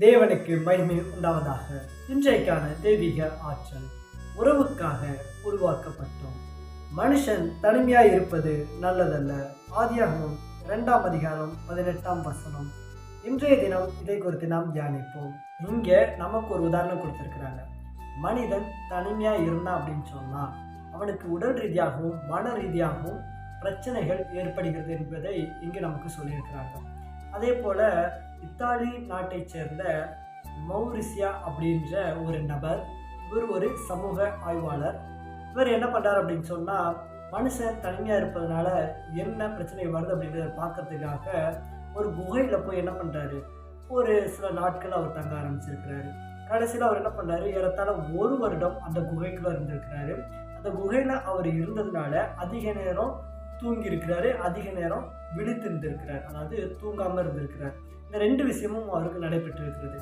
தேவனுக்கு மகிமை உண்டாவதாக. இன்றைக்கான தெய்வீக ஆற்றல் உறவுக்காக உருவாக்கப்பட்டோம். மனுஷன் தனிமையாய் இருப்பது நல்லதல்ல. ஆதியாகவும் இரண்டாம் அதிகாரம் பதினெட்டாம் வசனம். இன்றைய தினம் இதை குறித்து நாம் தியானிப்போம். இங்கே நமக்கு ஒரு உதாரணம் கொடுத்திருக்கிறாங்க. மனிதன் தனிமையா இருந்தான் அப்படின்னு சொன்னா அவனுக்கு உடல் ரீதியாகவும் மன ரீதியாகவும் பிரச்சனைகள் ஏற்படுகிறது என்பதை இங்கு நமக்கு சொல்லியிருக்கிறாங்க அதே போல இத்தாலி நாட்டைச் சேர்ந்த மௌரிசியா அப்படின்ற ஒரு நபர் இவர் ஒரு சமூக ஆய்வாளர். இவர் என்ன பண்ணுறார் அப்படின்னு சொன்னால் மனுஷன் தனிமையாக இருப்பதனால என்ன பிரச்சனை வருது அப்படின்றத பார்க்கறதுக்காக ஒரு குகையில் போய் என்ன பண்ணுறாரு ஒரு சில நாட்கள் அவர் தங்க ஆரம்பிச்சிருக்கிறாரு. கடைசியில் அவர் என்ன பண்ணாரு ஏறத்தாழ ஒரு வருடம் அந்த குகைக்குள்ளே இருந்திருக்கிறாரு. அந்த குகையில் அவர் இருந்ததுனால அதிக நேரம் தூங்கி இருக்கிறாரு அதிக நேரம் விழித்திருந்திருக்கிறார் அதாவது தூங்காமல் இருந்திருக்கிறார். இந்த ரெண்டு விஷயமும் அவருக்கு நடைபெற்று இருக்கிறது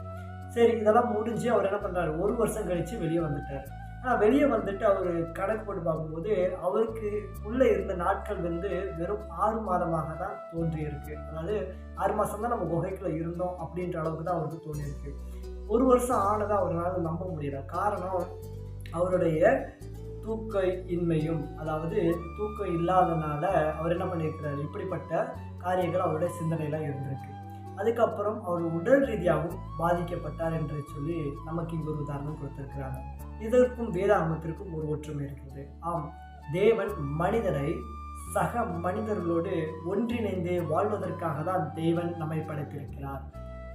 சரி இதெல்லாம் முடிஞ்சு அவர் என்ன பண்ணுறாரு ஒரு வருஷம் கழித்து வெளியே வந்துட்டார். ஆனால் வெளியே வந்துட்டு அவர் கணக்கு போட்டு பார்க்கும்போது அவருக்கு உள்ளே இருந்த நாட்கள் வந்து வெறும் ஆறு மாதமாக தான் தோன்றியிருக்கு. அதாவது ஆறு மாதம் தான் நம்ம குகைக்குள்ள இருந்தோம் அப்படின்ற அளவுக்கு தான் அவருக்கு தோன்றியிருக்கு. ஒரு வருஷம் ஆனதை அவரால் நம்ப முடியல. காரணம் அவருடைய தூக்க இன்மையும் அதாவது தூக்கம் இல்லாதனால அவர் என்ன பண்ணியிருக்கிறார்? இப்படிப்பட்ட காரியங்கள் அவருடைய சிந்தனையில் இருந்திருக்கு. அதுக்கப்புறம் அவர் உடல் ரீதியாகவும் பாதிக்கப்பட்டார் என்று சொல்லி நமக்கு இங்கு ஒரு உதாரணம் கொடுத்திருக்கிறாங்க. இதற்கும் வேதாகமத்திற்கும் ஒரு ஒற்றுமை இருக்கிறது. ஆம் தேவன் மனிதரை சக மனிதர்களோடு ஒன்றிணைந்து வாழ்வதற்காக தான் தேவன் நம்மை படைத்திருக்கிறார்.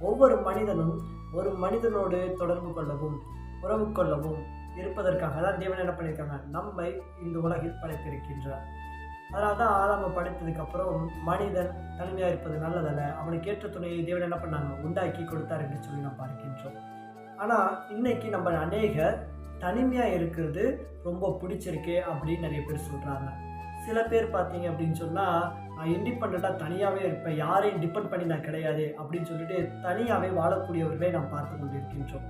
ஒவ்வொரு மனிதனும் ஒரு மனிதனோடு தொடர்பு கொள்ளவும் உறவு கொள்ளவும் இருப்பதற்காக தான் தேவன் என்ன பண்ணியிருக்காங்க? நம்மை இந்த உலகில் படைத்திருக்கின்றார். அதனால தான் ஆதாம படைத்ததுக்கப்புறம் மனிதன் தனிமையாக இருப்பது நல்லதல்ல. அவனுக்கு ஏற்ற துணையை தேவன் என்ன பண்ணாங்க? உண்டாக்கி கொடுத்தார் என்று சொல்லி நாம் பார்க்கின்றோம். ஆனால் இன்னைக்கு நம்ம அநேகர் தனிமையாக இருக்கிறது ரொம்ப பிடிச்சிருக்கு அப்படின்னு நிறைய பேர் சொல்கிறாங்க சில பேர் பார்த்தீங்க அப்படின்னு சொன்னால் நான் இண்டிபெண்ட்டாக தனியாகவே இருப்பேன். யாரையும் டிபெண்ட் பண்ணி நான் கிடையாது அப்படின்னு சொல்லிட்டு தனியாகவே வாழக்கூடியவர்களை நாம் பார்த்து கொண்டிருக்கின்றோம்.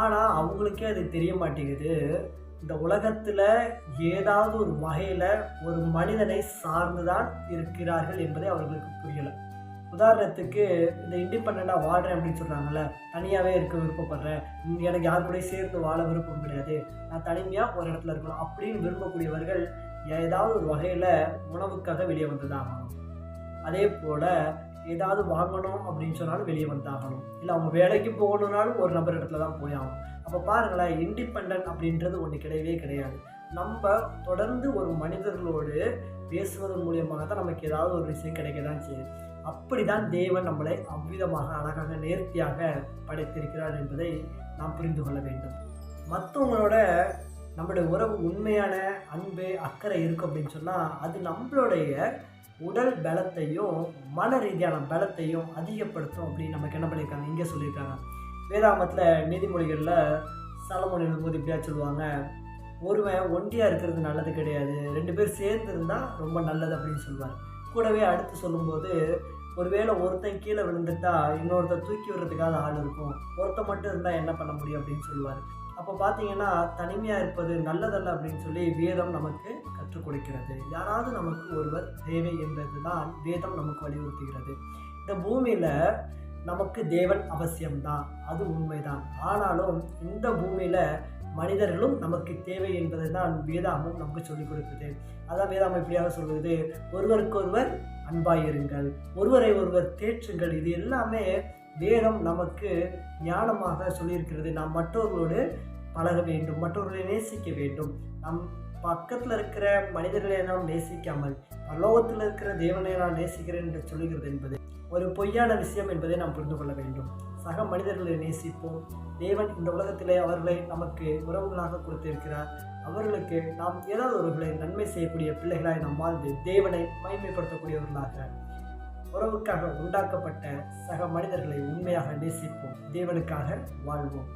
ஆனால் அவங்களுக்கே அது தெரிய மாட்டேங்குது. இந்த உலகத்தில் ஏதாவது ஒரு வகையில் ஒரு மனிதனை சார்ந்து தான் இருக்கிறார்கள் என்பதை அவர்களுக்கு புரியலை. உதாரணத்துக்கு இந்த இண்டிபெண்ட்டாக வாழ்கிறேன் அப்படின்னு சொல்கிறாங்கல்ல தனியாகவே இருக்க விருப்பப்படுறேன். எனக்கு யார் கூட சேர்ந்து வாழ விருப்பம் கிடையாது. நான் தனிமையாக ஒரு இடத்துல இருக்கணும் அப்படின்னு விரும்பக்கூடியவர்கள் ஏதாவது ஒரு வகையில் உணவுக்காக வெளியே வந்து தான் ஆகணும். அதே போல் ஏதாவது வாங்கணும் அப்படின்னு சொன்னாலும் வெளியே வந்தாகணும். இல்லை அவங்க வேலைக்கு போகணுன்னாலும் ஒரு நபர் இடத்துல தான் போய் ஆகும் அப்போ பாருங்களேன் இண்டிபெண்ட் அப்படின்றது ஒன்று கிடையவே கிடையாது. நம்ம தொடர்ந்து ஒரு மனிதர்களோடு பேசுவதன் மூலியமாக தான் நமக்கு ஏதாவது ஒரு விஷயம் கிடைக்க தான் செய்யுது. அப்படி தான் தேவன் நம்மளை அவ்விதமாக அழகாக நேர்த்தியாக படைத்திருக்கிறார் என்பதை நாம் புரிந்து கொள்ள வேண்டும். மற்றவங்களோட நம்மளுடைய உறவு உண்மையான அன்பு அக்கறை இருக்கும் அப்படின்னு சொன்னால் அது நம்மளுடைய உடல் பலத்தையும் மன ரீதியான பலத்தையும் அதிகப்படுத்தும் அப்படின்னு நமக்கு என்ன பண்ணியிருக்காங்க? இங்கே சொல்லியிருக்காங்க. வேதாமத்தில் நீதிமொழிகளில் சலமொழி எழுதும்போது இப்படியா சொல்லுவாங்க ஒருவன் ஒண்டியாக இருக்கிறது நல்லது கிடையாது. ரெண்டு பேர் சேர்ந்து இருந்தால் ரொம்ப நல்லது அப்படின்னு சொல்லுவார். கூடவே அடுத்து சொல்லும்போது ஒருவேளை ஒருத்தன் கீழே விழுந்துட்டா இன்னொருத்தர் தூக்கி விடுறதுக்காக ஆள் இருக்கும். ஒருத்தன் மட்டும் இருந்தால் என்ன பண்ண முடியும்? அப்படின்னு சொல்லுவார். அப்போ பார்த்தீங்கன்னா தனிமையாக இருப்பது நல்லதல்ல அப்படின்னு சொல்லி வேதம் நமக்கு கற்றுக் கொடுக்கிறது. யாராவது நமக்கு ஒருவர் தேவை என்பது தான் வேதம் நமக்கு வலியுறுத்துகிறது. இந்த பூமியில் நமக்கு தேவன் அவசியம்தான். அது உண்மைதான். ஆனாலும் இந்த பூமியில் மனிதர்களும் நமக்கு தேவை என்பதை தான் வேதாமும் நமக்கு சொல்லிக் கொடுக்குது. அதான் வேதாமம் இப்படியாக சொல்வது ஒருவருக்கொருவர் அன்பாயிருங்கள். ஒருவரை ஒருவர் தேற்றுங்கள். இது எல்லாமே வேதம் நமக்கு ஞானமாக சொல்லியிருக்கிறது. நாம் மற்றவர்களோடு பழக வேண்டும். மற்றவர்களை நேசிக்க வேண்டும். நம் பக்கத்தில் இருக்கிற மனிதர்களை நாம் நேசிக்காமல் பரலோகத்தில் இருக்கிற தேவனை நான் நேசிக்கிறேன் என்று சொல்லுகிறது என்பது ஒரு பொய்யான விஷயம் என்பதை நாம் புரிந்து கொள்ள வேண்டும். சக மனிதர்களை நேசிப்போம். தேவன் இந்த உலகத்திலே அவர்களை நமக்கு உறவுகளாக கொடுத்திருக்கிறார். அவர்களுக்கு நாம் ஏதாவது ஒருவர்களை நன்மை செய்யக்கூடிய பிள்ளைகளாய் நாம் வாழ்ந்து தேவனை மகிமைப்படுத்தக்கூடியவர்களாக உறவுக்காக உண்டாக்கப்பட்ட சக மனிதர்களை உண்மையாக நேசிப்போம். தேவனுக்காக வாழ்வோம்.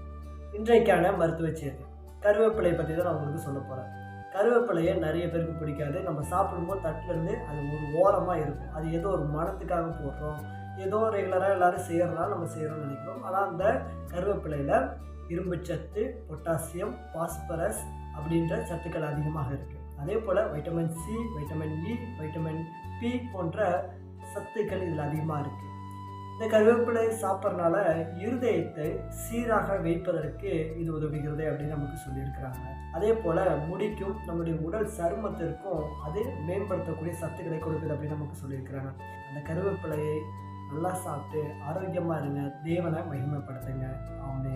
இன்றைக்கான மருத்துவ செய்தி கருவேப்பிலை பற்றி தான் நான் உங்களுக்கு சொல்ல போகிறேன் கருவேப்பிலையை நிறைய பேருக்கு பிடிக்காது. நம்ம சாப்பிடும்போது தட்டிலேருந்து அது ஒரு ஓரமாக இருக்கும். அது ஏதோ ஒரு மனத்துக்காக போடுறோம். ஏதோ ரெகுலராக எல்லோரும் செய்கிறனால நம்ம செய்கிறோம்னு நினைக்கிறோம். ஆனால் அந்த கருவேப்பிலையில் இரும்புச்சத்து பொட்டாசியம் பாஸ்பரஸ் அப்படின்ற சத்துக்கள் அதிகமாக இருக்குது அதே போல் vitamin C vitamin E vitamin B போன்ற சத்துக்கள் இதில் அதிகமாக இருக்குது இந்த கருவேப்பிலை சாப்பிட்றனால இருதயத்தை சீராக வைப்பதற்கு இது உதவுகிறது அப்படின்னு நமக்கு சொல்லியிருக்கிறாங்க. அதே போல் முடிக்கும் நம்முடைய உடல் சருமத்திற்கும் அது மேம்படுத்தக்கூடிய சத்துக்களை கொடுக்குது அப்படின்னு நமக்கு சொல்லியிருக்கிறாங்க. அந்த கருவேப்பிலையை நல்லா சாப்பிட்டு ஆரோக்கியமாக இருங்க. தேவனை மகிமைப்படுத்துங்க. ஆமே